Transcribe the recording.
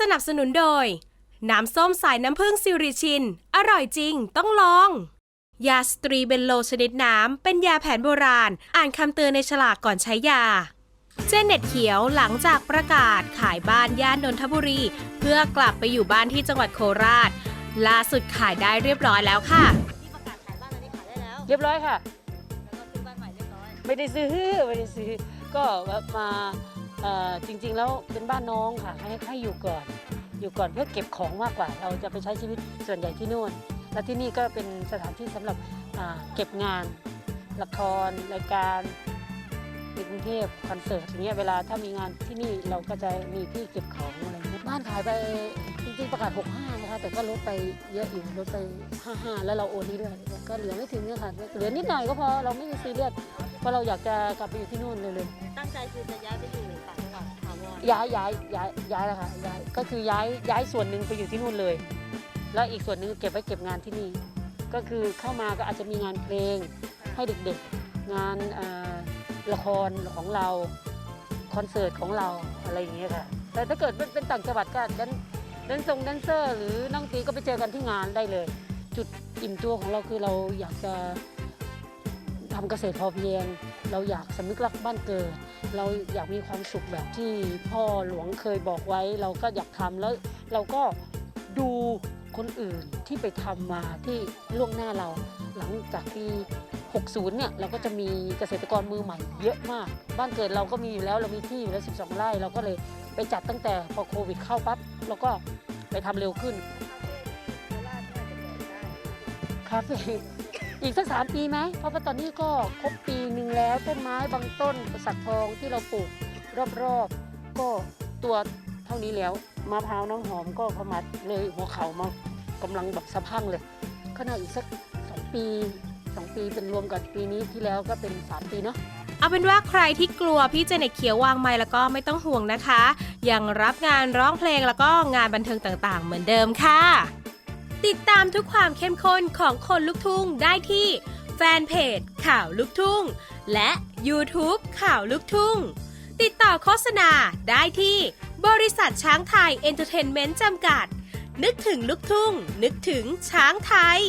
สนับสนุนโดย น้ำส้มสายน้ำผึ้งซิริชิน อร่อยจริงต้องลอง ยาสตรีเบนโลชนิดน้ำ เป็นยาแผนโบราณ อ่านคำเตือนในฉลากก่อนใช้ยา เจเน็ตเขียวหลังจากประกาศขายบ้านย่านนนทบุรี เพื่อกลับไปอยู่บ้านที่จังหวัดโคราช ล่าสุดขายได้เรียบร้อยแล้วค่ะ ที่ประกาศขายบ้านตอนนี้ขายได้แล้ว เรียบร้อยค่ะ แล้วก็ซื้อบ้านใหม่เรียบร้อย ไม่ได้ซื้อไม่ได้ซื้อ ก็มา จริงๆแล้วเป็นบ้านน้องค่ะให้ให้อยู่ก่อน อยู่ก่อนเพื่อเก็บของมากกว่า เราจะไปใช้ชีวิตส่วนใหญ่ที่นู่น และที่นี่ก็เป็นสถานที่สำหรับเก็บงาน ละครรายการ ในกรุงเทพคอนเสิร์ตอย่างเงี้ยเวลาถ้ามีงานที่นี่เราก็จะมีที่เก็บของอะไรเงี้ยบ้านขายไปจริงๆประกาศ 65 นะคะ แต่ก็ลดไปเยอะอยู่ลดไป 55 แล้วเราโอนนี่ด้วย ก็เหลือไม่ถึงเนี่ยค่ะเหลือนิดหน่อยก็พอเราไม่ได้ซีเรียสเพราะเราอยากจะกลับไปอยู่ที่นู่นเลยเลยตั้งใจคือจะย้ายไปอยู่ต่างจังหวัดถาวรย้ายย้ายย้ายย้ายแล้วค่ะย้ายก็คือย้ายย้ายส่วนหนึ่งไปอยู่ที่นู่นเลย แล้วอีกส่วนหนึ่งเก็บไว้เก็บงานที่นี่ ก็คือเข้ามาก็อาจจะมีงานเพลงให้เด็กๆ งานเอ่อ ละครของเราคอนเสิร์ตของเราอะไรอย่างเงี้ยค่ะ แต่ถ้าเกิดเป็นเป็นต่างจังหวัดก็แดนแดนซงแดนเซอร์ หรือนักดนตรีก็ไปเจอกันที่งานได้เลย จุดอิ่มตัวของเราคือเราอยากจะทำเกษตรพอเพียง เราอยากสำนึกรักบ้านเกิด เราอยากมีความสุขแบบที่พ่อหลวงเคยบอกไว้ เราก็อยากทำแล้วเราก็ดูคนอื่นที่ไปทำมาที่ล่วงหน้าเราหลังจากปี 60 เนี่ยเราก็จะมีเกษตรกรมือใหม่เยอะมาก บ้านเกิดเราก็มีอยู่แล้วเรามีที่อยู่แล้ว 12 ไร่เราก็เลยไปจัดตั้งแต่พอโควิดเข้าปั๊บเราก็ไปทำเร็วขึ้นคาเฟ่อีกสักสามปีไหมเพราะว่าตอนนี้ก็ครบปีหนึ่งแล้วต้นไม้บางต้นสักทองที่เราปลูกรอบๆ ก็ตัวเท่านี้แล้วมะพร้าวน้ำหอมก็ประมาณเลยหัวเขามากำลังแบบสะพังเลย ก็น่าอีกสักสองปี สองปีเป็นรวมกับปีนี้ที่แล้วก็เป็นสามปีเนาะเอาเป็นว่าใครที่กลัวพี่เจเน็ตเขียววางไม้แล้วก็ไม่ต้องห่วงนะคะ ยังรับงานร้องเพลงแล้วก็งานบันเทิงต่างๆ เหมือนเดิมค่ะ ติดตามทุกความเข้มข้นของคนลุกทุ่งได้ที่แฟนเพจข่าวลุกทุ่ง และ YouTube ข่าวลุกทุ่ง ติดต่อโฆษณาได้ที่บริษัทช้างไทยเอนเตอร์เทนเมนต์จำกัด นึกถึงลุกทุ่ง นึกถึงช้างไทย